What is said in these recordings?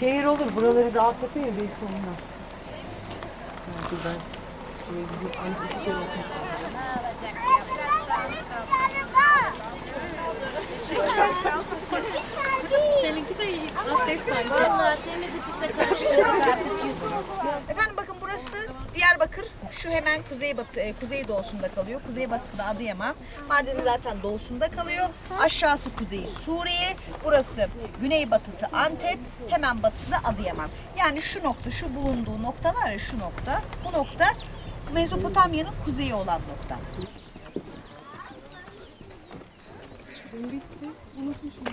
Şehir olur, buraları rahat yapıyor ya belki ondan. Yani güzel. Şuraya gidip antik şey bakmak lazım. Seninki de iyi. Atlet sanki. Valla temiz ipise karışıyor. Efendim bakın burası Diyarbakır. Şu hemen kuzey batı, e, kuzey doğusunda kalıyor. Kuzey batısında Adıyaman. Mardin zaten doğusunda kalıyor. Aşağısı kuzeyi Suriye. Burası güney batısı Antep. Hemen batısı da Adıyaman. Yani şu nokta, şu bulunduğu nokta var ya şu nokta. Bu nokta Mezopotamya'nın kuzeyi olan nokta. Bitti. Unutmuşum.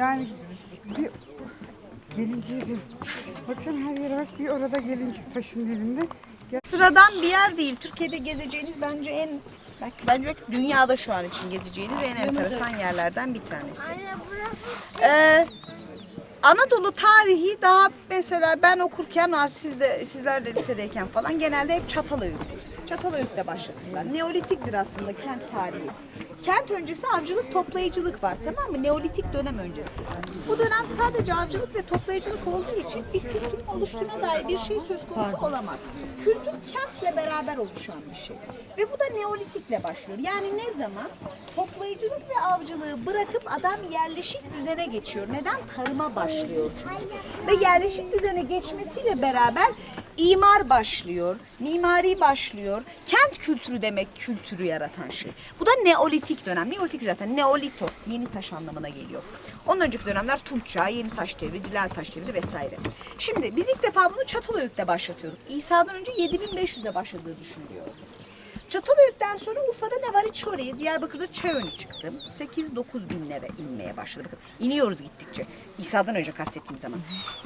Yani bir gelinciye de baksana her yere bak bir orada gelincik taşın dibinde. Ya Sıradan bir yer değil. Türkiye'de gezeceğiniz bence en belki bence dünyada şu an için gezeceğiniz en enteresan yerlerden bir tanesi. Ee, Anadolu tarihi daha mesela ben okurken artık siz de sizler de lisedeyken falan genelde hep Çatalhöyük'tür. Çatalhöyük'te başlatırlar. Neolitiktir aslında kent tarihi. Kent öncesi avcılık toplayıcılık var tamam mı? Neolitik dönem öncesi. Bu dönem sadece avcılık ve toplayıcılık olduğu için bir kültürün oluştuğuna dair bir şey söz konusu olamaz. Kültür kentle beraber oluşan bir şey. Ve bu da Neolitikle başlıyor. Yani ne zaman? Toplayıcılık ve avcılığı bırakıp adam yerleşik düzene geçiyor. Neden? Tarıma başlıyor çünkü. Ve yerleşik düzene geçmesiyle beraber imar başlıyor, mimari başlıyor. Kent kültürü demek kültürü yaratan şey. Bu da Neolitik dönem. Neolitik zaten Neolitos, yeni taş anlamına geliyor. Onun önceki dönemler Tunç çağı, yeni taş devri, cilal taş devri vesaire. Şimdi biz ilk defa bunu Çatalhöyük'te başlatıyorduk. İsa'dan önce 7500'de başladığı düşünülüyor. Çatalhöyük'ten sonra Urfa'da Navariçori, Diyarbakır'da Çayönü çıktım. 8-9 binlere inmeye başladı. Bakın iniyoruz gittikçe. İsa'dan önce kastettiğim zaman.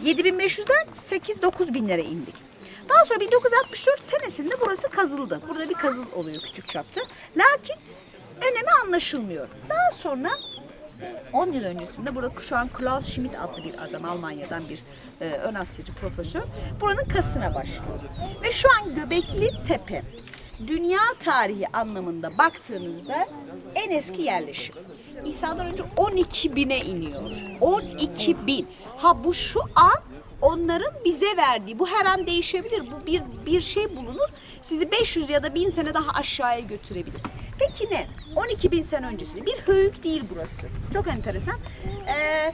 7500'den 8-9 binlere indik. Daha sonra 1964 senesinde burası kazıldı. Burada bir kazıl oluyor küçük çapta. Lakin önemi anlaşılmıyor. Daha sonra 10 yıl öncesinde burada şu an Klaus Schmidt adlı bir adam Almanya'dan bir e, ön Asyacı profesör buranın kasına başlıyor. Ve şu an Göbekli Tepe dünya tarihi anlamında baktığınızda en eski yerleşim. İsa'dan önce 12 bine iniyor. 12 bin. Ha bu şu an onların bize verdiği, bu her an değişebilir. Bu bir bir şey bulunur. Sizi 500 ya da 1000 sene daha aşağıya götürebilir. Peki ne? 12 bin sene öncesinde. Bir höyük değil burası. Çok enteresan. Ee,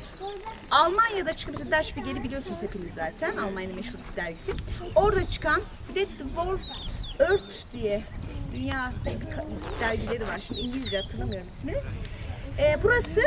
Almanya'da çıkan mesela Der Spiegel'i biliyorsunuz hepiniz zaten. Almanya'nın meşhur dergisi. Orada çıkan bir de The Earth diye dünya dergileri var. Şimdi İngilizce hatırlamıyorum ismini. Ee, burası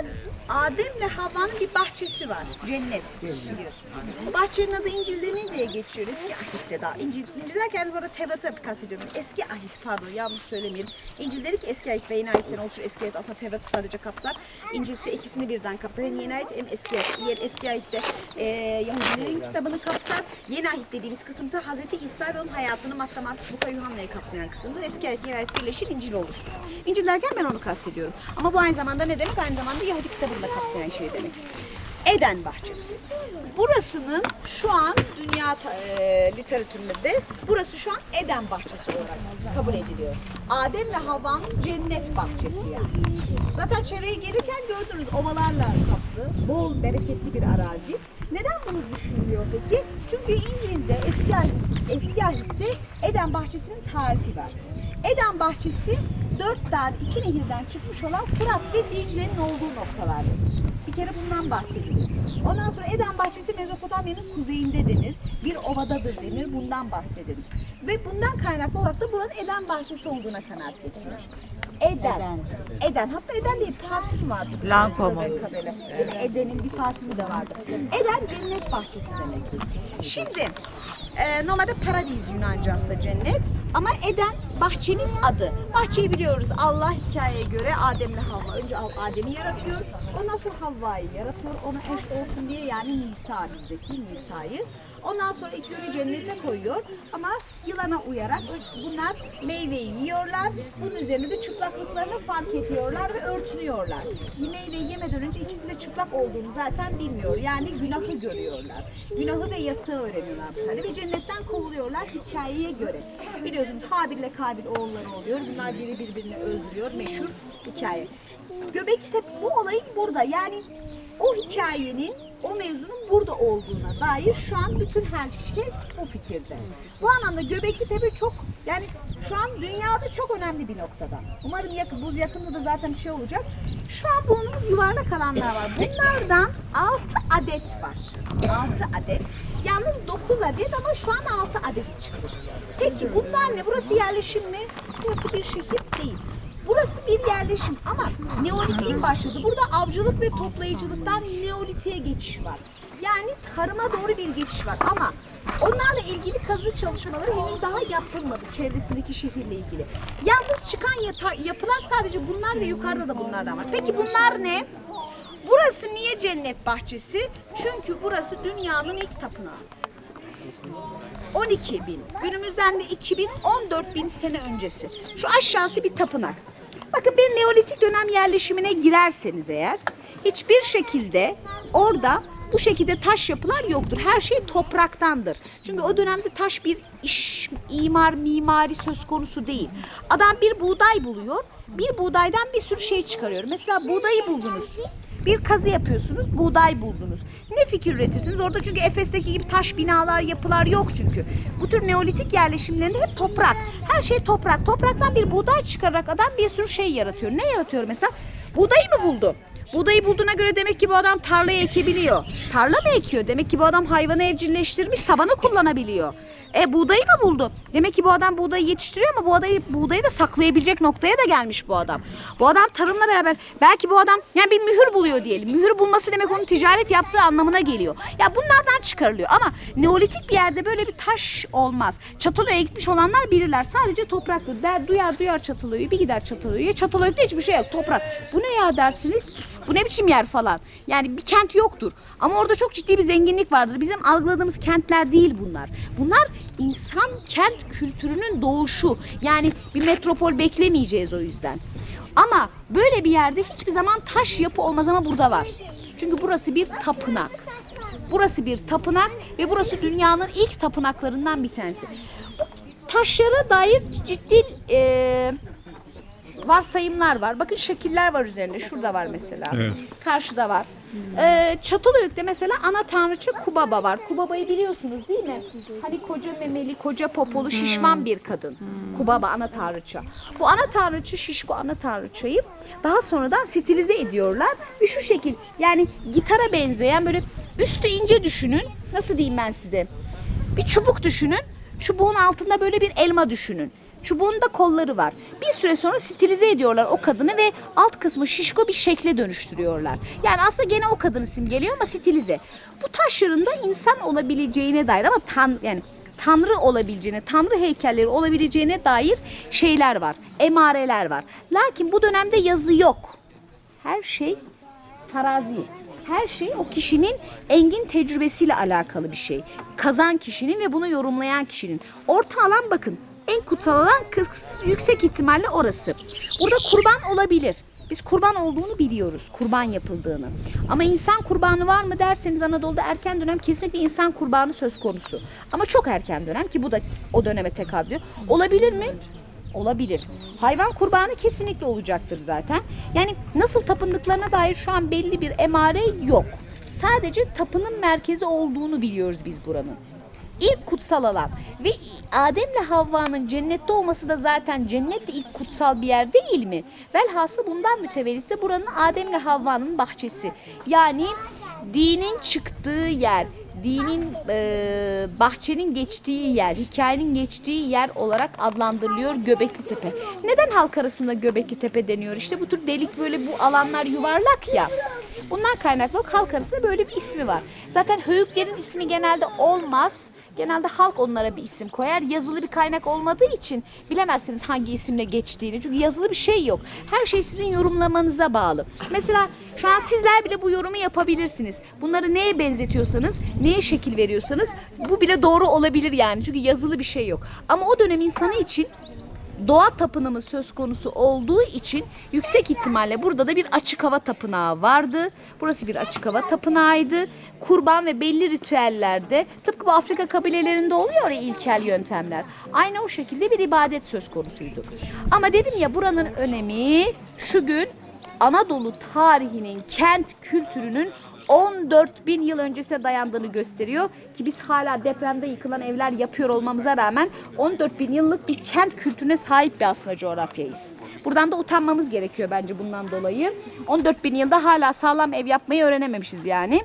Adem'le Havva'nın bir bahçesi var. Cennet biliyorsunuz. Bahçenin adı İncil'de ne diye geçiyor? Eski ahitte daha. İncil, İncil derken bu arada Tevrat'ı kastediyorum. Eski ahit pardon yanlış söylemeyelim. İncil dedik eski ahit ve yeni ahitten oluşur. Eski ahit aslında Tevrat'ı sadece kapsar. İncil ise ikisini birden kapsar. Hem yeni ahit hem eski ahit. Yeni, eski ahitte e, Yahudilerin kitabını kapsar. Yeni ahit dediğimiz kısım ise Hazreti İsa ve onun hayatını Matta, Markus, Luka, Yuhanna'yı kapsayan kısımdır. Eski ahit, yeni ahit birleşir, İncil oluştur. İncil derken ben onu kastediyorum. Ama bu aynı zamanda ne demek? Aynı zamanda Yahudi kitabını da kapsayan şey demek. Eden bahçesi. Burasının şu an dünya e, literatüründe de burası şu an Eden bahçesi olarak kabul ediliyor. Adem'le Havva'nın cennet bahçesi yani. Zaten çevreyi gelirken gördünüz ovalarla kaplı, bol bereketli bir arazi. Neden bunu düşünülüyor peki? Çünkü İncil'de eski eski ahitte Eden bahçesinin tarifi var. Eden bahçesi dört dağ, iki nehirden çıkmış olan Fırat ve Dicle'nin olduğu noktalardadır. Bir kere bundan bahsedilir. Ondan sonra Eden bahçesi Mezopotamya'nın kuzeyinde denir. Bir ovadadır denir. Bundan bahsedilir. Ve bundan kaynaklı olarak da buranın Eden bahçesi olduğuna kanaat getirilir. Eden. Eden. Hatta Eden diye bir parfüm vardı. Lancome. Eden'in bir parfümü de vardı. Eden cennet bahçesi demek. Şimdi e, normalde paradis Yunanca aslında cennet ama Eden bahçenin adı. Bahçeyi biliyoruz Allah hikayeye göre Adem'le Havva. Önce Adem'i yaratıyor. Ondan sonra Havva'yı yaratıyor. Ona eş olsun diye yani Nisa bizdeki Nisa'yı. Ondan sonra ikisini cennete koyuyor ama yılana uyarak bunlar meyveyi yiyorlar. Bunun üzerine de çıplaklıklarını fark ediyorlar ve örtünüyorlar. Meyveyi yemeden önce ikisi de çıplak olduğunu zaten bilmiyor. Yani günahı görüyorlar. Günahı ve yasağı öğreniyorlar bu sayede ve cennetten kovuluyorlar hikayeye göre. Biliyorsunuz Habil ile Kabil oğulları oluyor. Bunlar biri birbirini öldürüyor. Meşhur hikaye. Göbekli Tepe bu olayın burada. Yani o hikayenin o mevzunun burada olduğuna dair şu an bütün herkes bu fikirde. Bu anlamda Göbekli Tepe çok yani şu an dünyada çok önemli bir noktada. Umarım yakın, bu yakında da zaten şey olacak. Şu an bulunduğumuz yuvarlak alanlar var. Bunlardan 6 adet var. 6 adet. Yalnız 9 adet ama şu an 6 adet çıkmış. Peki bunlar ne? Burası yerleşim mi? Burası bir şehir değil. Burası bir yerleşim ama Neolitik'in başladı. Burada avcılık ve toplayıcılıktan Neolitik'e geçiş var. Yani tarıma doğru bir geçiş var ama onlarla ilgili kazı çalışmaları henüz daha yapılmadı çevresindeki şehirle ilgili. Yalnız çıkan yapılar sadece bunlar ve yukarıda da bunlardan var. Peki bunlar ne? Burası niye cennet bahçesi? Çünkü burası dünyanın ilk tapınağı. 12 bin. Günümüzden de 2000, 14 bin sene öncesi. Şu aşağısı bir tapınak. Bakın bir Neolitik dönem yerleşimine girerseniz eğer hiçbir şekilde orada bu şekilde taş yapılar yoktur. Her şey topraktandır. Çünkü o dönemde taş bir iş, imar, mimari söz konusu değil. Adam bir buğday buluyor. Bir buğdaydan bir sürü şey çıkarıyor. Mesela buğdayı buldunuz. Bir kazı yapıyorsunuz, buğday buldunuz. Ne fikir üretirsiniz? Orada çünkü Efes'teki gibi taş binalar, yapılar yok çünkü. Bu tür neolitik yerleşimlerinde hep toprak. Her şey toprak. Topraktan bir buğday çıkararak adam bir sürü şey yaratıyor. Ne yaratıyor mesela? Buğdayı mı buldu? Buğdayı bulduğuna göre demek ki bu adam tarlaya ekebiliyor. Tarla mı ekiyor? Demek ki bu adam hayvanı evcilleştirmiş, sabanı kullanabiliyor. E buğdayı mı buldu? Demek ki bu adam buğdayı yetiştiriyor ama bu adayı, buğdayı da saklayabilecek noktaya da gelmiş bu adam. Bu adam tarımla beraber belki bu adam yani bir mühür buluyor diyelim. Mühür bulması demek onun ticaret yaptığı anlamına geliyor. Ya bunlardan çıkarılıyor ama neolitik bir yerde böyle bir taş olmaz. Çatalhöyük'e gitmiş olanlar bilirler. Sadece topraktır. Der, duyar duyar Çatalhöyük'ü bir gider Çatalhöyük'e. Çatalhöyük'te hiçbir şey yok. Toprak. Bu ne ya dersiniz? Bu ne biçim yer falan. Yani bir kent yoktur. Ama orada çok ciddi bir zenginlik vardır. Bizim algıladığımız kentler değil bunlar. Bunlar insan kent kültürünün doğuşu. Yani bir metropol beklemeyeceğiz o yüzden. Ama böyle bir yerde hiçbir zaman taş yapı olmaz ama burada var. Çünkü burası bir tapınak. Burası bir tapınak ve burası dünyanın ilk tapınaklarından bir tanesi. Bu taşlara dair ciddi eee varsayımlar var. Bakın şekiller var üzerinde. Şurada var mesela. Karşıda var. Ee, Çatalhöyük'te mesela ana tanrıça Kubaba var. Kubaba'yı biliyorsunuz değil mi? Hani koca memeli, koca popolu, şişman bir kadın. Kubaba ana tanrıça. Bu ana tanrıça, şişko ana tanrıçayı daha sonradan stilize ediyorlar. Ve şu şekil yani gitara benzeyen böyle üstü ince düşünün. Nasıl diyeyim ben size? Bir çubuk düşünün. Çubuğun altında böyle bir elma düşünün. Çubuğun da kolları var. Bir süre sonra stilize ediyorlar o kadını ve alt kısmı şişko bir şekle dönüştürüyorlar. Yani aslında gene o kadını simgeliyor ama stilize. Bu taşların da insan olabileceğine dair ama tan yani tanrı olabileceğine, tanrı heykelleri olabileceğine dair şeyler var. Emareler var. Lakin bu dönemde yazı yok. Her şey farazi. Her şey o kişinin engin tecrübesiyle alakalı bir şey. Kazan kişinin ve bunu yorumlayan kişinin. Orta alan bakın. En kutsal alan yüksek ihtimalle orası. Burada kurban olabilir. Biz kurban olduğunu biliyoruz. Kurban yapıldığını. Ama insan kurbanı var mı derseniz Anadolu'da erken dönem kesinlikle insan kurbanı söz konusu. Ama çok erken dönem ki bu da o döneme tekabül. Olabilir mi? Olabilir. Hayvan kurbanı kesinlikle olacaktır zaten. Yani nasıl tapındıklarına dair şu an belli bir emare yok. Sadece tapının merkezi olduğunu biliyoruz biz buranın. İlk kutsal alan ve Adem'le Havva'nın cennette olması da zaten cennet ilk kutsal bir yer değil mi? Velhasıl bundan mütevellit de buranın Adem'le Havva'nın bahçesi. Yani dinin çıktığı yer, dinin e, bahçenin geçtiği yer, hikayenin geçtiği yer olarak adlandırılıyor Göbekli Tepe. Neden halk arasında Göbekli Tepe deniyor? İşte bu tür delik böyle bu alanlar yuvarlak ya. Bundan kaynaklı halk arasında böyle bir ismi var. Zaten höyüklerin ismi genelde olmaz. Genelde halk onlara bir isim koyar. Yazılı bir kaynak olmadığı için bilemezsiniz hangi isimle geçtiğini. Çünkü yazılı bir şey yok. Her şey sizin yorumlamanıza bağlı. Mesela şu an sizler bile bu yorumu yapabilirsiniz. Bunları neye benzetiyorsanız, neye şekil veriyorsanız bu bile doğru olabilir yani. Çünkü yazılı bir şey yok. Ama o dönem insanı için doğa tapınımı söz konusu olduğu için yüksek ihtimalle burada da bir açık hava tapınağı vardı. Burası bir açık hava tapınağıydı. Kurban ve belli ritüellerde tıpkı bu Afrika kabilelerinde oluyor ya ilkel yöntemler. Aynı o şekilde bir ibadet söz konusuydu. Ama dedim ya buranın önemi şu gün Anadolu tarihinin, kent kültürünün 14 bin yıl öncesine dayandığını gösteriyor ki biz hala depremde yıkılan evler yapıyor olmamıza rağmen 14 bin yıllık bir kent kültürüne sahip bir aslında coğrafyayız. Buradan da utanmamız gerekiyor bence bundan dolayı. 14 bin yılda hala sağlam ev yapmayı öğrenememişiz yani.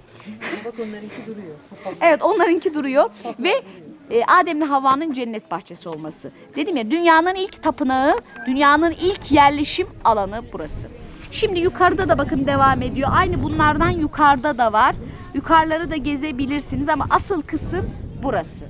Bak onlarınki duruyor. Evet onlarınki duruyor ve e, Adem'le Havva'nın cennet bahçesi olması. Dedim ya dünyanın ilk tapınağı, dünyanın ilk yerleşim alanı burası. Şimdi yukarıda da bakın devam ediyor. Aynı bunlardan yukarıda da var. Yukarıları da gezebilirsiniz ama asıl kısım burası.